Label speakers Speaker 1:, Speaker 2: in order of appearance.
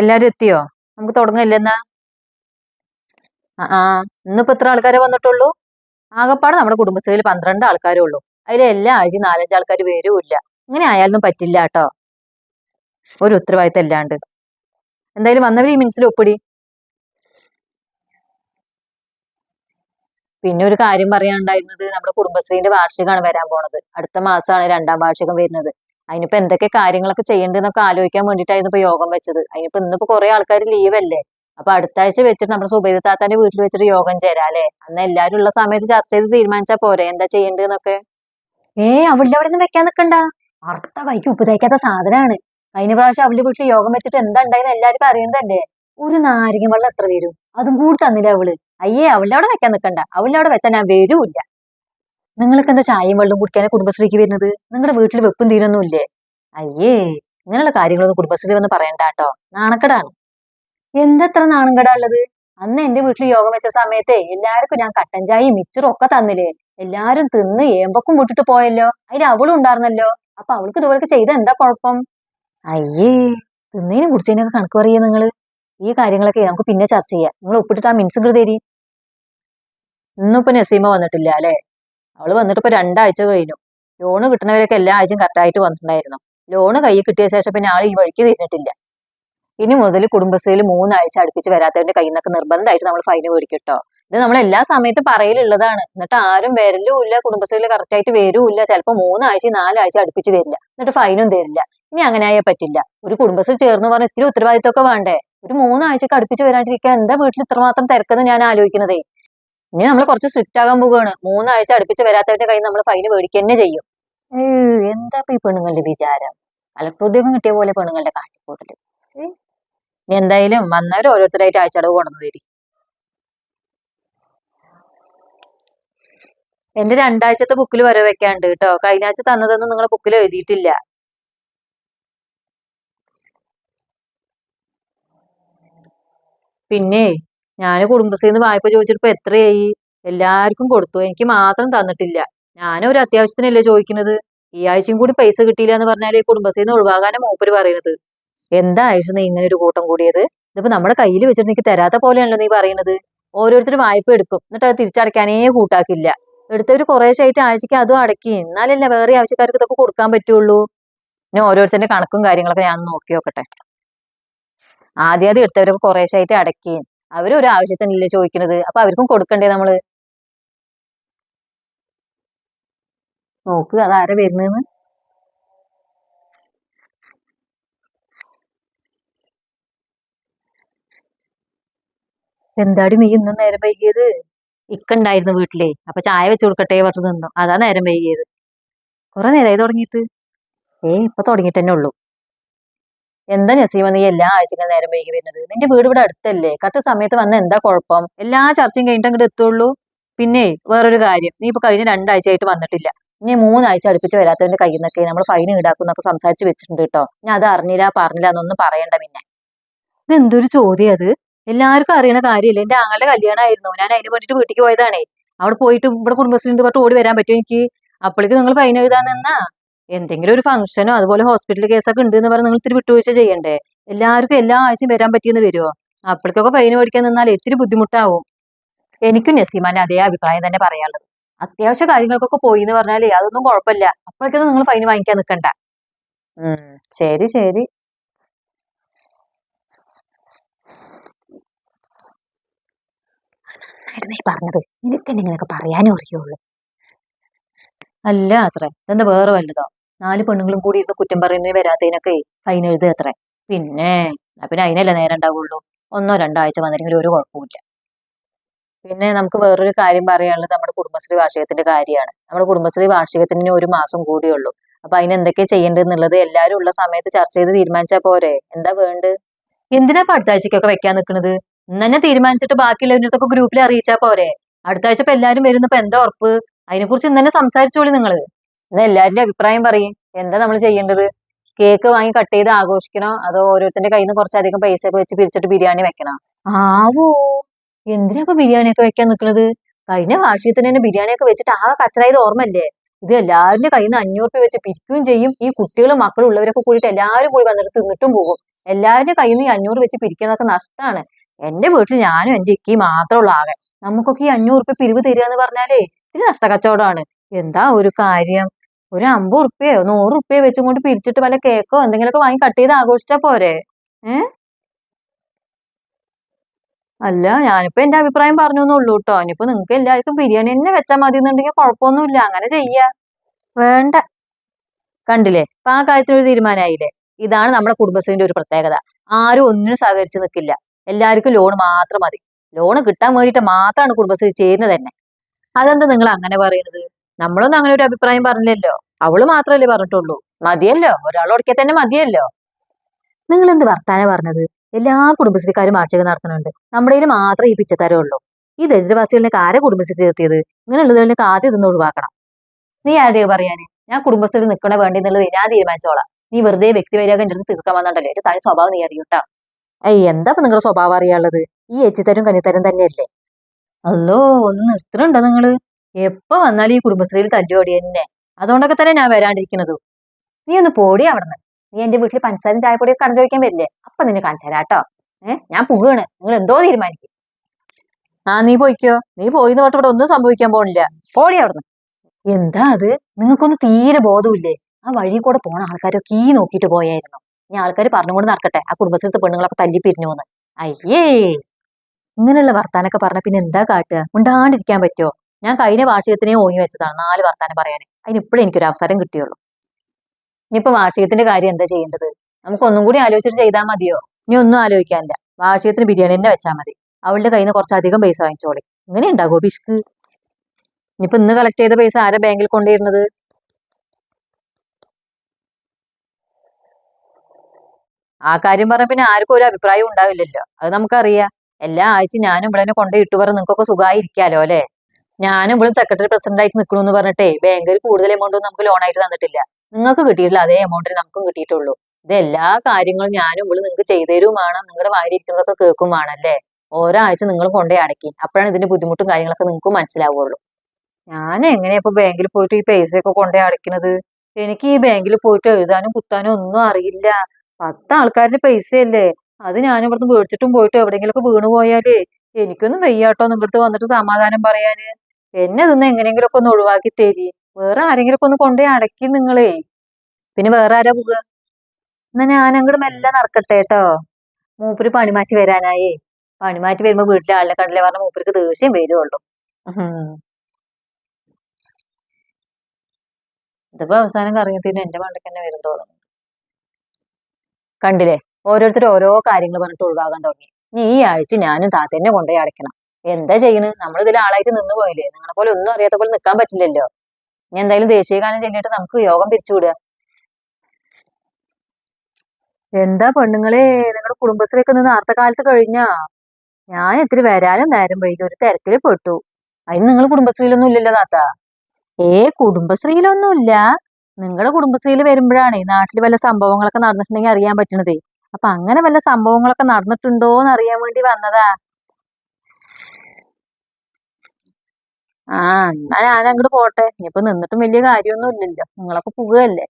Speaker 1: എല്ലാരും എത്തിയോ? നമുക്ക് തുടങ്ങല്ലെന്നാ ആ ഇന്നിപ്പോ എത്ര ആൾക്കാരെ വന്നിട്ടുള്ളൂ? ആകപ്പാടെ നമ്മുടെ കുടുംബശ്രീയിൽ പന്ത്രണ്ട് ആൾക്കാരേ ഉള്ളൂ. അതിൽ എല്ലാ ആഴ്ചയും നാലഞ്ച് ആൾക്കാർ വരൂല്ല ഇങ്ങനെ ആയാലൊന്നും പറ്റില്ല കേട്ടോ ഒരു ഉത്തരവാദിത്തം അല്ലാണ്ട് എന്തായാലും വന്നവർ ഈ മിനിസിൽ ഒപ്പിടി. പിന്നെ ഒരു കാര്യം പറയാനുണ്ടായിരുന്നത് നമ്മുടെ കുടുംബശ്രീന്റെ വാർഷികമാണ് വരാൻ പോണത്. അടുത്ത മാസമാണ് രണ്ടാം വാർഷികം വരുന്നത്. അതിനിപ്പോ എന്തൊക്കെ കാര്യങ്ങളൊക്കെ ചെയ്യേണ്ടതെന്നൊക്കെ ആലോചിക്കാൻ വേണ്ടിയിട്ടായിരുന്നു ഇപ്പൊ യോഗം വെച്ചത്. അതിനിപ്പോ ഇന്നിപ്പോ കുറെ ആൾക്കാർ ലീവല്ലേ അപ്പൊ അടുത്ത ആഴ്ച വെച്ചിട്ട് നമ്മുടെ സുബൈദ് താത്താന്റെ വീട്ടിൽ വെച്ചിട്ട് യോഗം ചേരാല്ലേ അന്ന് എല്ലാരും ഉള്ള സമയത്ത് ചർച്ച ചെയ്ത് തീരുമാനിച്ചാ പോരെ. എന്താ ചെയ്യേണ്ടതെന്നൊക്കെ? ഏ അവളുടെ അവിടെ നിന്ന് വെക്കാൻ നിക്കണ്ട. അർത്ഥ കൈക്ക് ഉപ്പ് തേക്കാത്ത സാധനമാണ് കഴിഞ്ഞ പ്രാവശ്യം അവളുടെ വീട്ടിൽ യോഗം വെച്ചിട്ട് എന്താ ഉണ്ടായെന്ന് എല്ലാവർക്കും അറിയണ്ടല്ലേ ഒരു നാരങ്ങ വെള്ളം എത്ര വരും? അതും കൂടി തന്നില്ല അവൾ? അയ്യേ അവളുടെ അവിടെ വെക്കാൻ നിക്കണ്ട. അവളുടെ അവിടെ വെച്ചാൽ ഞാൻ വരൂല്ല. നിങ്ങൾക്ക് എന്താ ചായയും വെള്ളം കുടിക്കാനും കുടുംബശ്രീക്ക് വരുന്നത്? നിങ്ങളുടെ വീട്ടിൽ വെപ്പും തീരൊന്നും ഇല്ലേ അയ്യേ ഇങ്ങനെയുള്ള കാര്യങ്ങളൊന്നും കുടുംബശ്രീ വന്ന് പറയണ്ട കേട്ടോ നാണക്കെടാണ്. എന്തത്ര നാണംകട ഉള്ളത്? അന്ന് എന്റെ വീട്ടിൽ യോഗം വെച്ച സമയത്തെ എല്ലാവർക്കും ഞാൻ കട്ടൻ ചായയും മിച്ചറും ഒക്കെ തന്നില്ലേ? എല്ലാരും തിന്ന് ഏമ്പക്കും വിട്ടിട്ട് പോയല്ലോ? അതിൽ അവളും ഉണ്ടായിരുന്നല്ലോ? അപ്പൊ അവൾക്ക് ഇതുപോലെ ചെയ്ത എന്താ കുഴപ്പം? അയ്യേ തിന്നതിനും കുടിച്ചതിനൊക്കെ കണക്ക് പറയേ നിങ്ങൾ. ഈ കാര്യങ്ങളൊക്കെ നമുക്ക് പിന്നെ ചർച്ച ചെയ്യാം. നിങ്ങൾ ഒപ്പിട്ടിട്ട് ആ ഇങ്ങോട്ട് തരി. ഇന്നിപ്പോ നസീമ വന്നിട്ടില്ല അല്ലെ? അവൾ വന്നിട്ട് ഇപ്പൊ രണ്ടാഴ്ച കഴിഞ്ഞു. ലോണ് കിട്ടുന്നവരൊക്കെ എല്ലാ ആഴ്ചയും കറക്റ്റായിട്ട് വന്നിട്ടുണ്ടായിരുന്നു. ലോണ് കയ്യിൽ കിട്ടിയ ശേഷം പിന്നെ ആൾ ഈ വഴിക്ക് തിരിഞ്ഞിട്ടില്ല. ഇനി മുതൽ കുടുംബശ്രീയിൽ മൂന്നാഴ്ച അടുപ്പിച്ച് വരാത്തവന്റെ കയ്യിൽ നിന്നൊക്കെ നിർബന്ധമായിട്ട് നമ്മൾ ഫൈന് മേടിക്കട്ടോ. ഇത് നമ്മൾ എല്ലാ സമയത്തും പറയലുള്ളതാണ്. എന്നിട്ട് ആരും വരലും ഇല്ല കുടുംബശ്രീയിൽ കറക്റ്റ് ആയിട്ട് വരൂല്ല ചിലപ്പോൾ മൂന്നാഴ്ച നാലാഴ്ച അടുപ്പിച്ച് വരില്ല. എന്നിട്ട് ഫൈനും തരില്ല. ഇനി അങ്ങനെ ആയാൽ പറ്റില്ല. ഒരു കുടുംബശ്രീ ചേർന്ന് പറഞ്ഞ ഇത്തിരി ഉത്തരവാദിത്തമൊക്കെ വേണ്ടേ? ഒരു മൂന്നാഴ്ചക്ക് അടുപ്പിച്ച് വരാണ്ടിരിക്കാൻ എന്താ വീട്ടിൽ ഇത്രമാത്രം തിരക്കെന്ന് ഞാൻ ആലോചിക്കുന്നതേ ഇനി നമ്മൾ കുറച്ച് സ്ട്രിക്റ്റ് ആകാൻ പോവുകയാണ് മൂന്നാഴ്ച അടുപ്പിച്ച് വരാത്തവരുടെ കയ്യിൽ നമ്മൾ ഫൈന് മേടിക്കുക തന്നെ ചെയ്യും. എന്താ ഈ പെണ്ണുങ്ങളുടെ വിചാരം? കലക്ടർ ഉദ്യോഗം കിട്ടിയ പോലെ പെണ്ണുങ്ങളുടെ കാട്ടിക്കൂട്ടൽ. ഇനി എന്തായാലും വന്നവർ ഓരോരുത്തരായിട്ട് ആഴ്ചടവ് കൊണ്ടു തരും എന്റെ രണ്ടാഴ്ചത്തെ ബുക്കിൽ വരെ വെക്കാണ്ട് കേട്ടോ. കഴിഞ്ഞ ആഴ്ച തന്നതൊന്നും നിങ്ങൾ ബുക്കിൽ എഴുതിയിട്ടില്ല. പിന്നെ ഞാൻ കുടുംബശ്രീന്ന് വായ്പ ചോദിച്ചപ്പോ എത്രയായി? എല്ലാവർക്കും കൊടുത്തു. എനിക്ക് മാത്രം തന്നിട്ടില്ല. ഞാനും ഒരു അത്യാവശ്യത്തിനല്ലേ ചോദിക്കുന്നത്? ഈ ആഴ്ചയും കൂടി പൈസ കിട്ടിയില്ല എന്ന് പറഞ്ഞാലേ കുടുംബശ്രീന്ന് ഒഴിവാകാനും മൂപ്പര് പറയുന്നത് എന്താ ആഴ്ച നീ ഇങ്ങനെ ഒരു കൂട്ടം കൂടിയത്? ഇതിപ്പോ നമ്മുടെ കയ്യിൽ വെച്ചിട്ട് നിനക്ക് തരാത്ത പോലെയാണല്ലോ നീ പറയുന്നത് ഓരോരുത്തർ വായ്പ എടുക്കും. എന്നിട്ട് അത് തിരിച്ചടയ്ക്കാനേ കൂട്ടാക്കില്ല. എടുത്തവര് കുറേശ്ശായിട്ട് ആഴ്ചക്ക് അതും അടക്കി. എന്നാലല്ലേ വേറെ ആവശ്യക്കാർക്ക് ഇതൊക്കെ കൊടുക്കാൻ പറ്റുള്ളൂ? പിന്നെ ഓരോരുത്തരുടെ കണക്കും കാര്യങ്ങളൊക്കെ ഞാൻ നോക്കി നോക്കട്ടെ. ആദ്യം അത് എടുത്തവരൊക്കെ കുറേശ്ശായിട്ട് അടക്കി. അവരും ഒരു ആവശ്യത്തിനല്ലേ ചോദിക്കണത്? അപ്പൊ അവർക്കും കൊടുക്കണ്ടേ നമ്മൾ? നോക്ക് അതാരാ വരുന്നതെന്ന്? എന്താടി നീ ഇന്നും നേരം വൈകിയത്? ഇക്കണ്ടായിരുന്നു വീട്ടിലേ. അപ്പൊ ചായ വെച്ച് കൊടുക്കട്ടെ പറഞ്ഞു നിന്നു. അതാ നേരം വൈകിയത്. കുറെ നേരമായി തുടങ്ങിയിട്ട്? ഏ ഇപ്പൊ തുടങ്ങിയിട്ട് തന്നെ ഉള്ളൂ. എന്താ നസീമ നീ എല്ലാ ആഴ്ചയും നേരം വൈകി വരുന്നത്? നിന്റെ വീട് ഇവിടെ അടുത്തല്ലേ? കറക്റ്റ് സമയത്ത് വന്ന എന്താ കുഴപ്പം? എല്ലാ ചർച്ചയും കഴിഞ്ഞിട്ട് അങ്ങോട്ട് എത്തുള്ളൂ? പിന്നെ വേറൊരു കാര്യം. നീ ഇപ്പൊ കഴിഞ്ഞ രണ്ടാഴ്ചയായിട്ട് വന്നിട്ടില്ല. ഇനി മൂന്നാഴ്ച അടുപ്പിച്ച് വരാത്തതിന്റെ കയ്യിൽ നിന്നൊക്കെ നമ്മൾ ഫൈൻ ഈടാക്കും എന്നൊക്കെ സംസാരിച്ച് വെച്ചിട്ടുണ്ട് കേട്ടോ. ഞാൻ അത് അറിഞ്ഞില്ല പറഞ്ഞില്ല എന്നൊന്നും പറയണ്ട പിന്നെ. ഇത് എന്തൊരു ചോദ്യം അത്? എല്ലാവർക്കും അറിയണ കാര്യമില്ല എന്റെ ആങ്ങളുടെ കല്യാണമായിരുന്നു. ഞാൻ അതിന് വേണ്ടിട്ട് വീട്ടിലേക്ക് പോയതാണേ. അവിടെ പോയിട്ട് ഇവിടെ കുടുംബശ്രീണ്ട് പറഞ്ഞിട്ട് ഓടി വരാൻ പറ്റുമോ എനിക്ക്? അപ്പോഴേക്ക് നിങ്ങൾ ഫൈൻ എഴുതാൻ നിന്നാ? എന്തെങ്കിലും ഒരു ഫംഗ്ഷനോ അതുപോലെ ഹോസ്പിറ്റൽ കേസൊക്കെ ഉണ്ട് എന്ന് പറഞ്ഞാൽ നിങ്ങൾ ഇത്തിരി വിട്ടുവീഴ്ച ചെയ്യണ്ടേ? എല്ലാവർക്കും എല്ലാ ആഴ്ചയും വരാൻ പറ്റിയെന്ന് വരുമോ അപ്പോഴേക്കൊക്കെ ഫൈൻ മേടിക്കാൻ നിന്നാൽ ഇത്തിരി ബുദ്ധിമുട്ടാവും. എനിക്കും നസീമാന്റെ അതേ അഭിപ്രായം തന്നെ പറയാനുള്ളത്. അത്യാവശ്യ കാര്യങ്ങൾക്കൊക്കെ പോയി എന്ന് പറഞ്ഞാലേ അതൊന്നും കുഴപ്പമില്ല. അപ്പോഴേക്കൊന്നും നിങ്ങൾ ഫൈൻ വാങ്ങിക്കാൻ നിൽക്കണ്ട ശരി ശരി. പറഞ്ഞത്. നിനക്കെന്നെ ഇങ്ങനെയൊക്കെ പറയാനും അറിയുള്ളൂ. അല്ല അത്ര. എന്താ വേറെ വല്ലതോ? നാല് പെണ്ണുങ്ങളും കൂടി ഇരുന്ന് കുറ്റം പറയുന്നതിന് വരാത്തതിനൊക്കെ ഫൈൻ എഴുതുക അത്രേ. പിന്നെ പിന്നെ അതിനല്ലേ നേരം ഉണ്ടാവുള്ളൂ. ഒന്നോ രണ്ടോ ആഴ്ച വന്നില്ലെങ്കിൽ ഒരു കുഴപ്പമില്ല പിന്നെ നമുക്ക് വേറൊരു കാര്യം പറയാനുള്ളത് നമ്മുടെ കുടുംബശ്രീ വാർഷികത്തിന്റെ കാര്യമാണ്. നമ്മുടെ കുടുംബശ്രീ വാർഷികത്തിന് ഒരു മാസം കൂടിയുള്ളൂ. അപ്പൊ അതിന് എന്തൊക്കെ ചെയ്യേണ്ടതെന്നുള്ളത് എല്ലാവരും ഉള്ള സമയത്ത് ചർച്ച ചെയ്ത് തീരുമാനിച്ചാ പോരെ. എന്താ വേണ്ടത്? എന്തിനാ ഇപ്പൊ അടുത്ത ആഴ്ചക്കൊക്കെ വെക്കാൻ നിൽക്കുന്നത് ഇന്ന് തന്നെ തീരുമാനിച്ചിട്ട് ബാക്കിയുള്ളവരുടെ ഗ്രൂപ്പിൽ അറിയിച്ചാ പോരെ. അടുത്ത ആഴ്ച ഇപ്പൊ എല്ലാവരും വരുന്നപ്പോ എന്താ ഉറപ്പ്? അതിനെക്കുറിച്ച് ഇന്ന് തന്നെ സംസാരിച്ചോളി നിങ്ങൾ. ഇന്ന് എല്ലാവരുടെ അഭിപ്രായം പറയും. എന്താ നമ്മൾ ചെയ്യേണ്ടത്? കേക്ക് വാങ്ങി കട്ട് ചെയ്ത് ആഘോഷിക്കണോ? അതോ ഓരോരുത്തരുടെ കയ്യിൽ നിന്ന് കുറച്ചധികം പൈസ ഒക്കെ വെച്ച് പിരിച്ചിട്ട് ബിരിയാണി വെക്കണോ? ആവോ. എന്തിനാ ഇപ്പൊ ബിരിയാണി ഒക്കെ വെക്കാൻ നിക്കണത്? കഴിഞ്ഞ വാർഷികത്തിന് തന്നെ ബിരിയാണി ഒക്കെ വെച്ചിട്ട് ആ കച്ചറായത് ഓർമ്മല്ലേ ഇത് എല്ലാവരുടെ കയ്യിൽ നിന്ന് അഞ്ഞൂറ് രൂപ വെച്ച് പിരിക്കുകയും ചെയ്യും. ഈ കുട്ടികളും മക്കളും ഉള്ളവരൊക്കെ കൂടിയിട്ട് എല്ലാവരും കൂടി വന്നിട്ട് തിന്നിട്ടും പോകും. എല്ലാവരുടെ കയ്യിൽ നിന്ന് ഈ അഞ്ഞൂറ് വെച്ച് പിരിക്കുന്നതൊക്കെ നഷ്ടമാണ് എന്റെ വീട്ടിൽ ഞാനും എന്റെ മാത്രമേ ഉള്ളൂ ആകെ. നമുക്കൊക്കെ ഈ അഞ്ഞൂറ് രൂപ പിരിവ് തരിക എന്ന് പറഞ്ഞാലേ ഇത് നഷ്ടക്കച്ചവടമാണ്. എന്താ ഒരു കാര്യം? ഒരു അമ്പത് ഉറുപ്പ്യയോ നൂറ് ഉറുപ്പ്യയോ വെച്ചും കൊണ്ട് പിരിച്ചിട്ട് വല്ല കേക്കോ എന്തെങ്കിലുമൊക്കെ വാങ്ങി കട്ട് ചെയ്ത് ആഘോഷിച്ചാ പോരെ? അല്ല ഞാനിപ്പോ എന്റെ അഭിപ്രായം പറഞ്ഞു എന്നുള്ളൂ കേട്ടോ ഇനിയിപ്പോ നിങ്ങക്ക് എല്ലാവർക്കും ബിരിയാണി തന്നെ വെച്ചാൽ മതി എന്നുണ്ടെങ്കിൽ കുഴപ്പമൊന്നുമില്ല അങ്ങനെ ചെയ്യാ. വേണ്ട. കണ്ടില്ലേ? അപ്പൊ ആ കാര്യത്തിനൊരു തീരുമാനമായില്ലേ? ഇതാണ് നമ്മുടെ കുടുംബശ്രീന്റെ ഒരു പ്രത്യേകത. ആരും ഒന്നിനും സഹകരിച്ച് നിൽക്കില്ല എല്ലാവർക്കും ലോൺ മാത്രം മതി. ലോൺ കിട്ടാൻ വേണ്ടിയിട്ട് മാത്രമാണ് കുടുംബശ്രീ ചെയ്യുന്നത് തന്നെ. അതെന്താ നിങ്ങൾ അങ്ങനെ പറയുന്നത് നമ്മളൊന്നും അങ്ങനെ ഒരു അഭിപ്രായം പറഞ്ഞില്ലല്ലോ. അവൾ മാത്രല്ലേ പറഞ്ഞിട്ടുള്ളൂ. മതിയല്ലോ. ഒരാൾ ഒടുക്കിയ തന്നെ മതിയല്ലോ. നിങ്ങൾ എന്ത് വർത്താനം പറഞ്ഞത്? എല്ലാ കുടുംബശ്രീക്കാരും വാർഷികം നടത്തുന്നുണ്ട്. നമ്മുടെ മാത്രം ഈ പിച്ചത്തരം ഉള്ളൂ. ഈ ദരിദ്രവാസികളിലേക്ക് ആരെ കുടുംബശ്രീ ചേർത്തിയത്? ഇങ്ങനെയുള്ളതിലേക്ക് ആദ്യം ഇതൊന്ന് ഒഴിവാക്കണം. നീ ആരുടെ പറയാന്? ഞാൻ കുടുംബശ്രീ നിൽക്കണ വേണ്ടി എന്നുള്ളത് ഞാൻ തീരുമാനിച്ചോളാം. നീ വെറുതെ വ്യക്തിവൈരാഗം എന്റെ അടുത്ത് തീർക്കാൻ വന്നിട്ടല്ലേ എന്റെ തനി സ്വഭാവം നീ അറിയൂട്ടാ ഏയ് എന്താ ഇപ്പൊ നിങ്ങളുടെ സ്വഭാവം അറിയാനുള്ളത്? ഈ എച്ചിത്തരും കനിത്തരും തന്നെയല്ലേ? അല്ലോ ഒന്ന് നിർത്തണുണ്ടോ നിങ്ങൾ? എപ്പോ വന്നാലും ഈ കുടുംബശ്രീയിൽ തല്ലുപടി തന്നെ അതുകൊണ്ടൊക്കെ തന്നെ ഞാൻ വരാണ്ടിരിക്കുന്നത്. നീ ഒന്ന് പോടി അവിടുന്ന്. നീ എന്റെ വീട്ടിൽ പഞ്ചസാരം ചായപ്പൊടിയൊക്കെ കടന്നു ചോദിക്കാൻ വരില്ലേ? അപ്പൊ നിന്നെ കാണിച്ചു തരാട്ടോ ഏഹ് ഞാൻ പുകയാണ് നിങ്ങൾ എന്തോ തീരുമാനിക്കും. ആ നീ പോയിക്കോ. നീ പോയിന്ന് പറഞ്ഞിട്ട് ഇവിടെ ഒന്നും സംഭവിക്കാൻ പോണില്ല. പോടി അവിടുന്ന്. എന്താ അത്? നിങ്ങൾക്കൊന്ന് തീരെ ബോധമില്ലേ ആ വഴി കൂടെ പോണ ആൾക്കാരൊക്കെ ഈ നോക്കിയിട്ട് പോയായിരുന്നു. ഇനി ആൾക്കാർ പറഞ്ഞുകൊണ്ട് നടക്കട്ടെ. ആ കുടുംബശ്രീത്തെ പെണ്ണുങ്ങളൊക്കെ തല്ലി എന്ന് അയ്യേ! ഇങ്ങനെയുള്ള വർത്താനൊക്കെ പറഞ്ഞ പിന്നെ എന്താ കാട്ടുക? ഉണ്ടാണ്ടിരിക്കാൻ പറ്റുമോ ഞാൻ കഴിഞ്ഞ വാർഷികത്തിനെ ഓങ്ങി വെച്ചതാണ് നാല് വർത്താനം പറയാൻ അതിന് ഇപ്പോഴും എനിക്കൊരു അവസരം കിട്ടിയുള്ളൂ. ഇനിയിപ്പോ വാർഷികത്തിന്റെ കാര്യം എന്താ ചെയ്യേണ്ടത്? നമുക്ക് ഒന്നും കൂടി ആലോചിച്ചിട്ട് ചെയ്താൽ മതിയോ? ഇനി ഒന്നും ആലോചിക്കാനില്ല. വാർഷികത്തിന് ബിരിയാണി തന്നെ വെച്ചാൽ മതി. അവളുടെ കയ്യിൽ നിന്ന് കുറച്ചധികം പൈസ വാങ്ങിച്ചോളി. ഇങ്ങനെ ഉണ്ടാകുമോ പിഷ്ക് ഇനിയിപ്പോ ഇന്ന് കളക്ട് ചെയ്ത പൈസ ആരാ ബാങ്കിൽ കൊണ്ടുവരുന്നത്? ആ കാര്യം പറഞ്ഞ പിന്നെ ആർക്കും ഒരു അഭിപ്രായം ഉണ്ടാവില്ലല്ലോ. അത് നമുക്കറിയാം. എല്ലാ ആഴ്ച ഞാനും ഇവിടെ കൊണ്ടുപോയി ഇട്ടു പറഞ്ഞ് നിങ്ങൾക്കൊക്കെ സുഖമായി ഇരിക്കാലോ അല്ലെ? ഞാനും ഇവിടെ സെക്രട്ടറി പ്രസിഡന്റ് ആയിട്ട് നിൽക്കണു എന്ന് പറഞ്ഞിട്ടേ ബാങ്കിൽ കൂടുതൽ എമൗണ്ട് നമുക്ക് ലോൺ ആയിട്ട് തന്നിട്ടില്ല. നിങ്ങൾക്ക് കിട്ടിയിട്ടില്ല അതേ എമൗണ്ടിന് നമുക്കും കിട്ടിയിട്ടുള്ളൂ. ഇത് എല്ലാ കാര്യങ്ങളും ഞാനും ഇവിടെ നിങ്ങൾക്ക് ചെയ്തേരും വേണം നിങ്ങളുടെ വായിരിക്കുന്നതൊക്കെ കേൾക്കും വേണം അല്ലേ ഓരോ നിങ്ങൾ കൊണ്ടേ അടക്കി. അപ്പോഴാണ് ഇതിന്റെ ബുദ്ധിമുട്ടും കാര്യങ്ങളൊക്കെ നിങ്ങൾക്ക് മനസ്സിലാവുള്ളൂ. ഞാൻ എങ്ങനെയാ ഇപ്പൊ ബാങ്കിൽ പോയിട്ട് ഈ പൈസയൊക്കെ കൊണ്ടേ അടയ്ക്കുന്നത് എനിക്ക് ഈ ബാങ്കിൽ പോയിട്ട് എഴുതാനും കുത്താനും ഒന്നും അറിയില്ല. പത്ത് ആൾക്കാരുടെ പൈസയല്ലേ? അത് ഞാൻ ഇവിടുന്ന് മേടിച്ചിട്ടും പോയിട്ട് എവിടെയെങ്കിലുമൊക്കെ വീണു പോയാലേ എനിക്കൊന്നും വയ്യാട്ടോ നിങ്ങളുടെ വന്നിട്ട് സമാധാനം പറയാന്. എന്നെ ഇതൊന്ന് എങ്ങനെയെങ്കിലുമൊക്കെ ഒന്ന് ഒഴിവാക്കി തരി. വേറെ ആരെങ്കിലും ഒക്കെ ഒന്ന് കൊണ്ടുപോയി അടക്കി നിങ്ങളേ. പിന്നെ വേറെ ആരാ പോവുക? എന്നാ ഞാൻ അങ്ങോട്ട് മെല്ലെ നടക്കട്ടെ കേട്ടോ മൂപ്പര് പണി മാറ്റി വരാനായേ. പണി മാറ്റി വരുമ്പോ വീട്ടിലെ ആളിനെ കണ്ടില്ലേ? പറഞ്ഞ മൂപ്പർക്ക് ദേഷ്യം വരുവുള്ളൂ. ഇതിപ്പോ അവസാനം കറങ്ങത്തിന് എന്റെ പണ്ടൊക്കെ തന്നെ വരും തോന്നുന്നു. കണ്ടില്ലേ? ഓരോരുത്തർ ഓരോ കാര്യങ്ങൾ പറഞ്ഞിട്ട് ഒഴിവാകാൻ തുടങ്ങി. ഇനി ഈ ആഴ്ച ഞാനും താത്തേനെ കൊണ്ടുപോയി അടയ്ക്കണം. എന്താ ചെയ്യണ്? നമ്മൾ ഇതിൽ ആളായിട്ട് നിന്ന് പോയില്ലേ? നിങ്ങളെ പോലെ ഒന്നും അറിയാത്ത പോലെ നിൽക്കാൻ പറ്റില്ലല്ലോ. ഇനി എന്തായാലും ദേശീയ ഗാനം ചൊല്ലിയിട്ട് നമുക്ക് യോഗം പിരിച്ചുവിടുക എന്താ പെണ്ണുങ്ങളെ? നിങ്ങളുടെ കുടുംബശ്രീയൊക്കെ നിന്ന് നേരത്തെ കാലത്ത് കഴിഞ്ഞാ. ഞാൻ ഇത്തിരി വരാനും നേരം വൈകി. ഒരു തിരക്കിൽ പെട്ടു. അതിന് നിങ്ങൾ കുടുംബശ്രീയിലൊന്നും ഇല്ലല്ലോ താത്ത. ഏ കുടുംബശ്രീയിലൊന്നും ഇല്ല നിങ്ങളുടെ കുടുംബശ്രീയിൽ വരുമ്പോഴാണ് നാട്ടിൽ വല്ല സംഭവങ്ങളൊക്കെ നടന്നിട്ടുണ്ടെങ്കിൽ അറിയാൻ പറ്റണതേ. അപ്പൊ അങ്ങനെ വല്ല സംഭവങ്ങളൊക്കെ നടന്നിട്ടുണ്ടോ എന്ന് അറിയാൻ വേണ്ടി വന്നതാ. ആ എന്നാ ഞാൻ അങ്ങോട്ട് പോട്ടെ. ഇനിയിപ്പോ നിന്നിട്ടും വലിയ കാര്യമൊന്നും ഇല്ലല്ലോ നിങ്ങളൊക്കെ പോകുകയല്ലേ